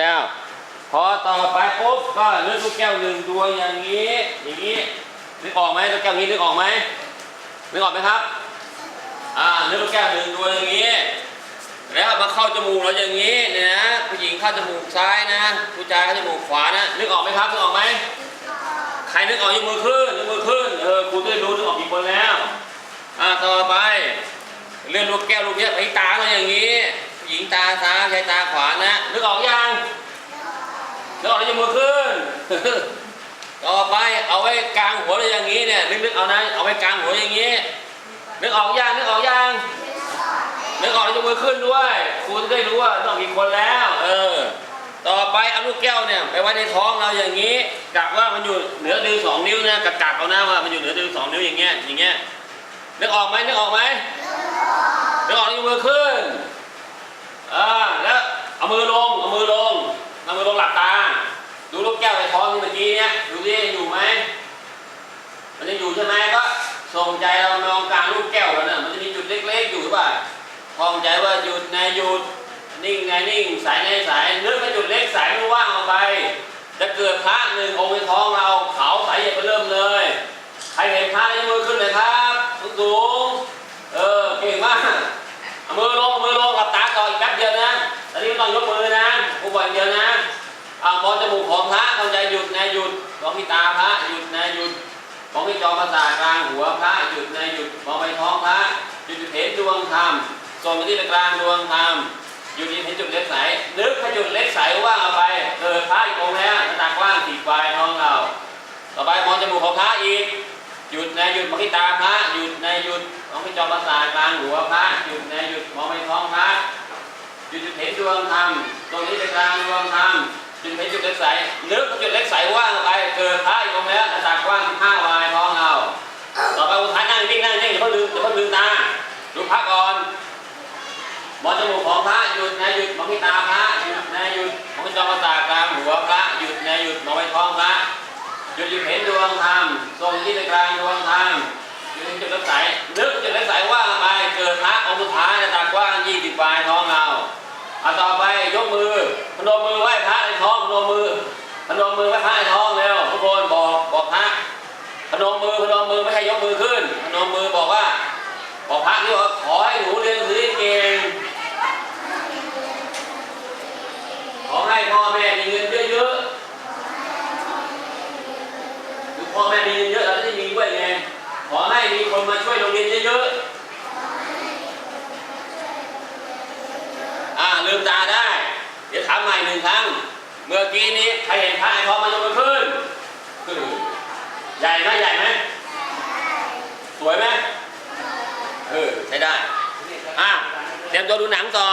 แล้ว พอต่อไปปุ๊บก็นึกลูกแก้วหนึ่งดวงอย่างนี้ อย่างนี้นึกออกไหมลูกแก้วนี้นึกออกไหมนึกออกไหมครับ อ่านึกลูกแก้วหนึ่งดวงอย่างนี้ แล้วมาเข้าจมูกเราอย่างนี้เนี่ยนะผู้หญิงเข้าจมูกซ้ายนะ ผู้ชายเข้าจมูกขวานะนึกออกไหมครับนึกออกไหมใครนึกออกยกมือขึ้นยกมือขึ้นเออครูได้รู้นึกออกกี่คนแล้วอ่าต่อไปเลื่อนลูกแก้วลูกเนี้ยไปตาเราอย่างนี้ ญิงตาซ้ายชายตาขวานะ นึกออกยังนึกออกแล้วยกมือขึ้น ต่อไปเอาไว้กลางหัวเราอย่างนี้เนี่ยนึกๆเอานะ เอาไว้กลางหัวอย่างนี้ นึกออกยังนึกออกยังนึกออกแล้วยกมือขึ้นด้วยคุณได้รู้ว่าต้องกี่คนแล้ว เออ ต่อไปเอาลูกแก้วเนี่ยไปไว้ในท้องเราอย่างนี้กะว่ามันอยู่เหนือดือสองนิ้วนะกะกะเอานะว่ามันอยู่เหนือดือสองนิ้วอย่างเงี้ยอย่างเงี้ยนึกออกไหมนึกออกไหมนึกออกแล้วยกมือขึ้นอ่าแล้วเอามือลงเอามือลงเอามือลง หลับตา ดูลูกแก้วในท้องที่เมื่อกี้เนี่ยดูดิอยู่ไหมมันยังอยู่ใช่ไหมก็ส่งใจเรามองกลางลูกแก้วแล้วเนี่ยมันจะมีจุดเล็ก ๆ อยู่หรือเปล่าพองใจว่าหยุดในหยุดนิ่งไงนิ่งสายในสายนึกไปจุดเล็กสายไม่ว่างออกไป จะเกิดพระหนึ่งองค์ในท้องเราเขาสายใหญ่ไปเริ่มเลยใครเห็นพระยกมือขึ้นเลยครับสูงเออเก่งมากมือลงมือลงหลับตาก่อนอีกแป๊บเดียวนะตอนนี้ต้องยกมือนะกูบอกอย่างเดียวนะอ่ามองจมูกของพระ เข้าใจหยุดในหยุดมองที่ตาพระหยุดในหยุดมองที่จอประสาทกลางหัวพระหยุดในหยุดมองไปท้องพระหยุดเห็นดวงธรรมส่งไปที่กลางดวงธรรมอยู่ที่เห็นจุดเล็กใสนึกให้จุดเล็กใสว่างเอาไปเกิดพระอีกองค์แล้วตากว้างสีไฟท้องเราต่อไปมองจมูกของพระอีกหยุดในหยุดมองที่ตาพระหยุดในหยุดมองที่จอประสาทกลางหัวพระหยุดในหยุดมองไปท้องพระหยุดจุดเห็นดวงธรรมตรงนี้เป็นกลางดวงธรรม จุดเห็นจุดเล็กใสนึกจุดเล็กใสว่างเอาไป เกิดพระอีกองค์แล้วตากว้างสิบห้าวายท้องเราต่อไปอุทานนั่งนิ่งนั่งนิ่งอย่าเพิ่งลืมอย่าเพิ่งลืมตาดูพระก่อนมองจมูกของพระหยุดนะหยุดมองที่ตาพระหยุดนะหยุดมองที่จอประสากลางหัวพระหยุดนะหยุดมองไปท้องพระหยุดหยุดเห็นดวงธรรมทรงที่ในกลางดวงธรรมหยุดเห็นจุดเล็กใสนึกจุดเล็กใสว่างไปเกิดพระองค์สุดท้ายในตากว้างยี่สิบปลายท้อง อาต่อไปยกมือพนมมือไหว้พระในท้องพนมมือพนมมือไหว้พระในท้องเร็วทุกคนบอกบอกพระพนมมือพนมมือไม่ให้ยกมือขึ้นพนมมือบอกว่าบอกพระที่ว่าขอให้หนูเรียนหนังสือเก่งขอให้พ่อแม่มีเงินเยอะๆคือพ่อแม่มีเงินเยอะเราจะได้มีด้วยไงขอให้มีคนมาช่วยโรงเรียนเยอะๆ อ่า ลืมตาได้ เดี๋ยวถามใหม่หนึ่งครั้ง เมื่อกี้นี้ใครเห็นพระไอ้ทองมายกมือขึ้นใหญ่ไหมใหญ่ไหมสวยไหมเออใช้ได้ อะ เตรียมตัวดูหนังต่อ